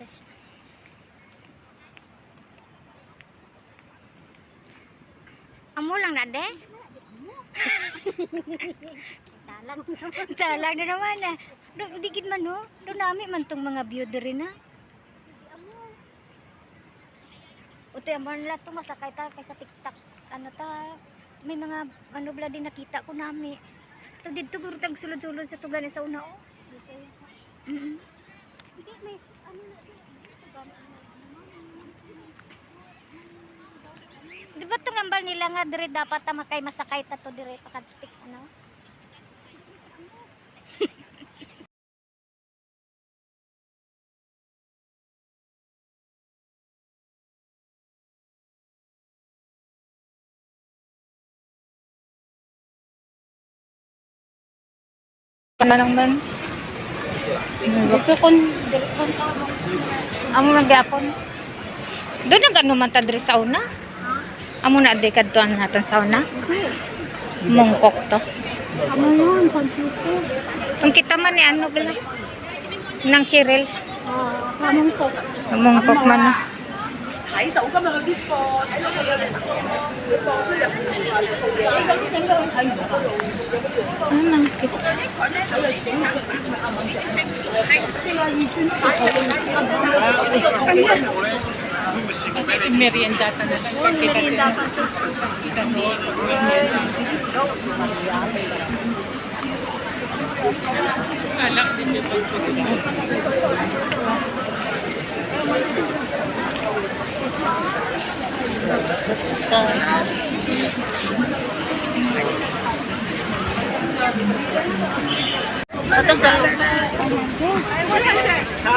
Ganda siya. Amo lang na, de? Talang. Talang na naman, ah. Do- Digid man, no? Doon nami man tong mga view diri na. Uti, amo nila to masakay ta kaysa TikTok. Ano ta, may mga ano bla din nakita ko nami. To dito guro tag sulod-sulod sa tugan sa una, oh. Mm Hindi, may ano na Di ba itong ambal nila nga dire dapat ta makay masakay ta to dire pakadstick ano? Pananang dan. Ito kon ka mo. Amo man gyapon. Doon ang gano man ta dire sa una? Amo na di kadtuan natin sauna. Mungkok to. Amo yun, pagkito. Ang kita man ni ano gala? Nang chiril. Sa mungkok. Mungkok man na. Ay, tao ka mga bispo. Ang malakit. Ang malakit. Meriendata na lang. Oo, meriendata. Kita ni. Alak din yung Ito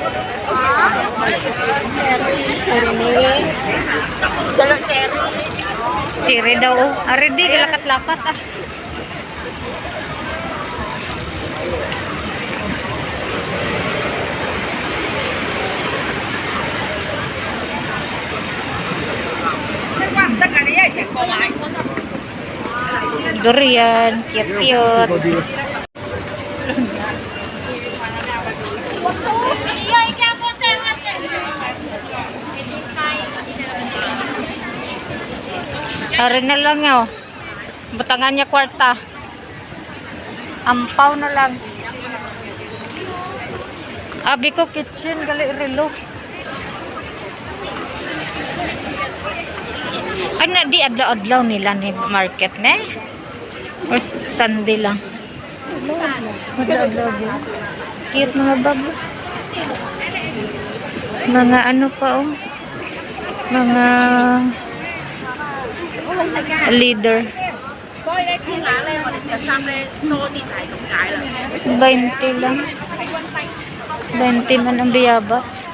心。Bye。Ay. Cherry daw. oh. Ari di, lakat-lakat ah. Durian, cute-cute. Ari na lang yun. Butangan niya kwarta. Ampaw na lang. Abi ko kitchen, gali relo. Ano, di adlaw-adlaw nila ni market, ne? Or Sunday lang? Adlaw-adlaw. Cute mga bag. Mga ano pa, oh. Mga leader. 20 lang. 20 man ang biyabas.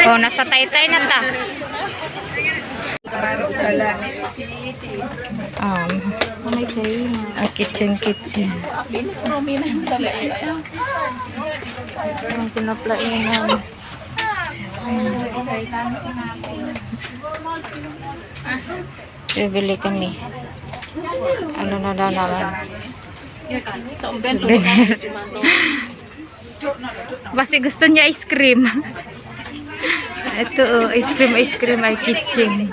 Oh, nasa taytay na ta. Um, a kitchen kitchen. Ang sinaplainan. Bibili kami. Ano na na naman? Souvenir. Basi gusto niya ice cream. Ito oh, ice cream, ice cream ay kitchen.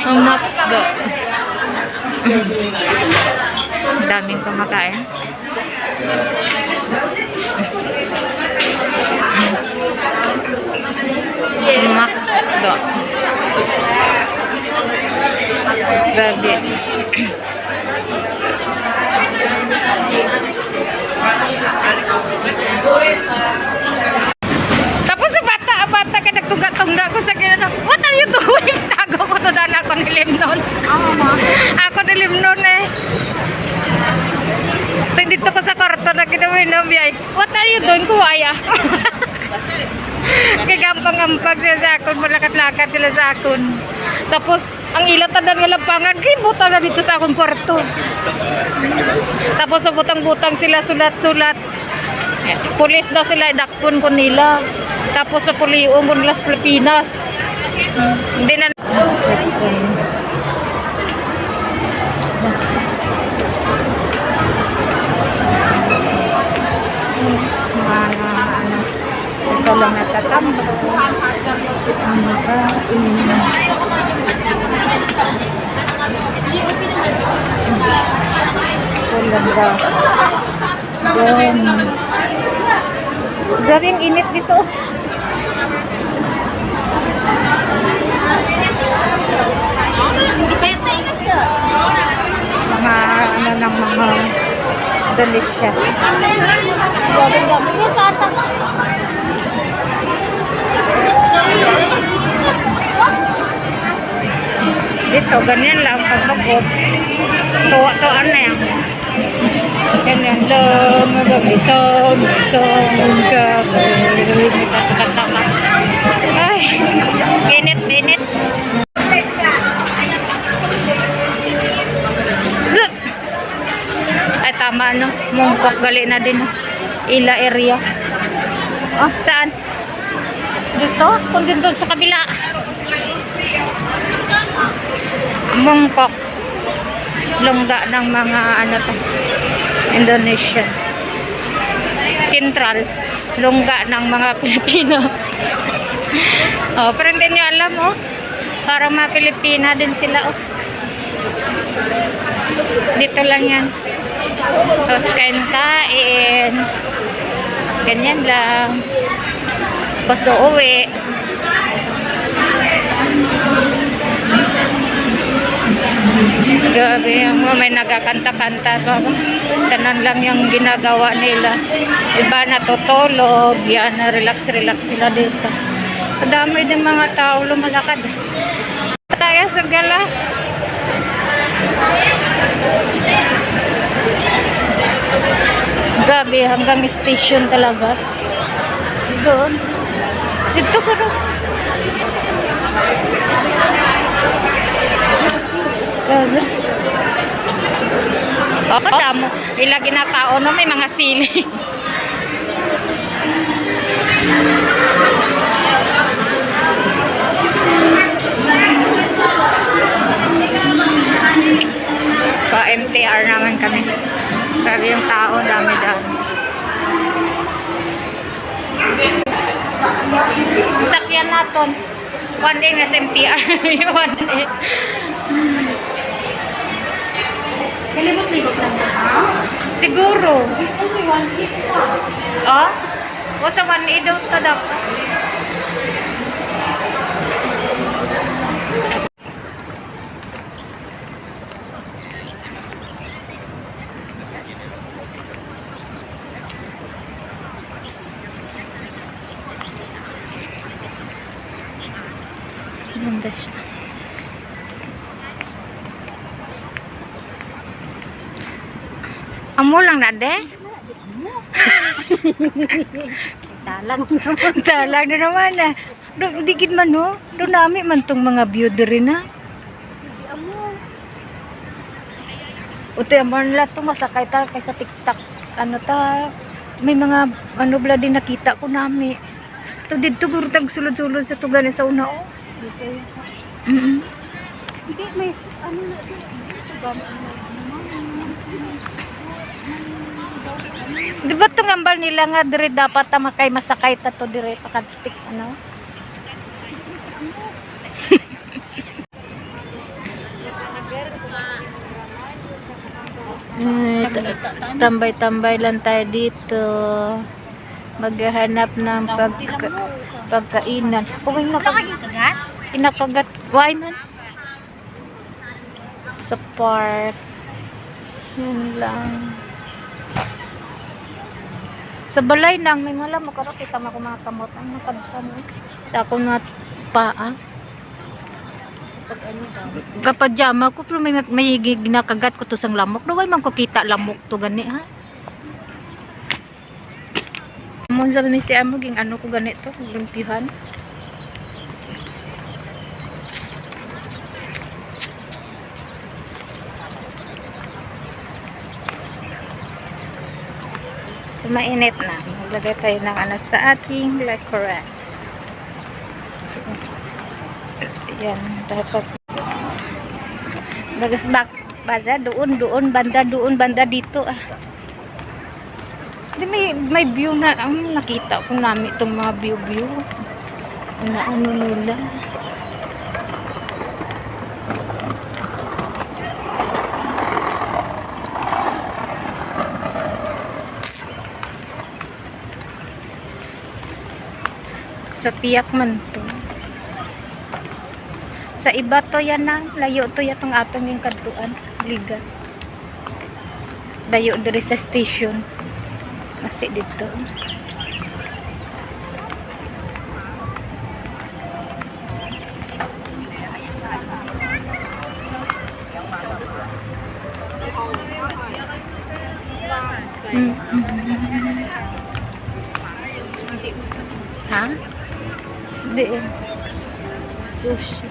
Ang. Ang daming kumakain. Makdo. Grabe. Tapos sa bata, bata ka nagtungga-tungga ko sa kinano, what are you doing? Tago ko to daan ako nilim nun. Ako nilim nun eh. Tay dito ko sa kwarto na kinaminom yay. What are you doing, kuwaya? Kay gampang-gampang sila sa akon, malakat-lakat sila sa akon. Tapos, ang ilatadan nga lapangan, kay butang na dito sa akong kwarto. Tapos, butang-butang sila, sulat-sulat. Pulis daw sila, idakpon ko nila. Tapos, sa puliong ko nila sa Pilipinas. Hindi na... mga ano, ito lang natatamba. Ano ba? Kulanda. Doon. Grabe ang init dito. Mga ano ng mga delicious. Grabe ang dami. Dito, ganyan lang pagbabot. Tuwa-tuwaan na yan. Ganyan lang, magbabisong, bisong, gagawin, kata-kata tama, no? Mungkok, gali na din? Ila area. Oh, saan? Dito? Kung dito sa kabila. Mungkok. Lungga ng mga ano to. Indonesia. Central. Lungga ng mga Pilipino. oh, pero hindi nyo alam oh. Parang mga Pilipina din sila oh. Dito lang yan. Tapos kain-kain. Ganyan lang. Tapos uuwi. Grabe, yung may nagkakanta-kanta pa. Tanan lang yung ginagawa nila. Iba natutulog, yan, relax-relax sila dito. Madami din mga tao lumalakad. Tayo sa gala. Grabe, hanggang station talaga. Doon. Dito ka doon. Grabe. O, tamo. Ilagi na tao no, may mga sili. Pa MTR naman kami. Grabe yung tao, dami-dami. Sakyan naton. One day na sa MTR. One day. Kalibot-libot lang ha? Siguro. One hit pa. Oh? O sa one day daw tadak. Ganda siya. Amo lang na de? Dalang. Talag na naman ah. Do, digid man no. Do nami man tong mga view diri na. Uti amon la to masakay ta kay sa TikTok. Ano ta may mga ano bla din nakita ko nami. To didto guro tag sulod-sulod sa tugan sa una oh. Mm Hindi, may ano na dito. Di ba tong ambal nila nga diri dapat ta makay masakay ta to diri pakadstick ano? Eh, ta- tambay-tambay lang tayo dito. Maghahanap ng pag pagkainan. Kung may naka kagat? inakagat, why man? Sa park. Yun lang. Sa balay nang may mala mo karo kita mo mga kamot ang nakadpan mo. Sa ako na paa. Daw. Kapag jama ko pero may may ginakagat ko to sang lamok. Daway man ko kita lamok to gani ha. Mo sa mi si amo ging ano ko ganito, limpyuhan. So, mainit na. Maglagay tayo ng ano sa ating lekuran. Yan, dapat Bagas bak banda doon doon banda doon banda dito ah. Di may may view na ang nakita ko namin itong mga view view. Na ano nila. Sa piyak man to. Sa iba to yan na, layo to yatong atong yung kadtuan, liga. Layo diri sa station. Nasi dito. Mm, mm. Ha? Hindi eh. Sushi.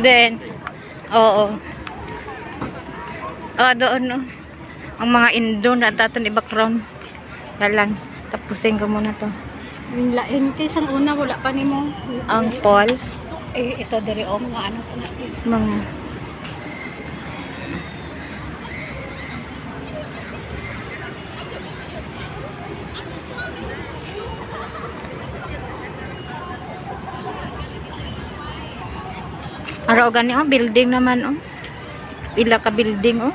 Then, oo. Oh, doon no. Ang mga Indo na taton i background. Kalang tapusin ko muna to. Yung lain kay sang una wala pa nimo. Ang Paul, Eh ito diri o mga ano pa mga Araw gani oh, building naman oh. Pila ka building oh.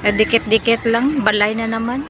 Eh, Dikit-dikit lang, balay na naman.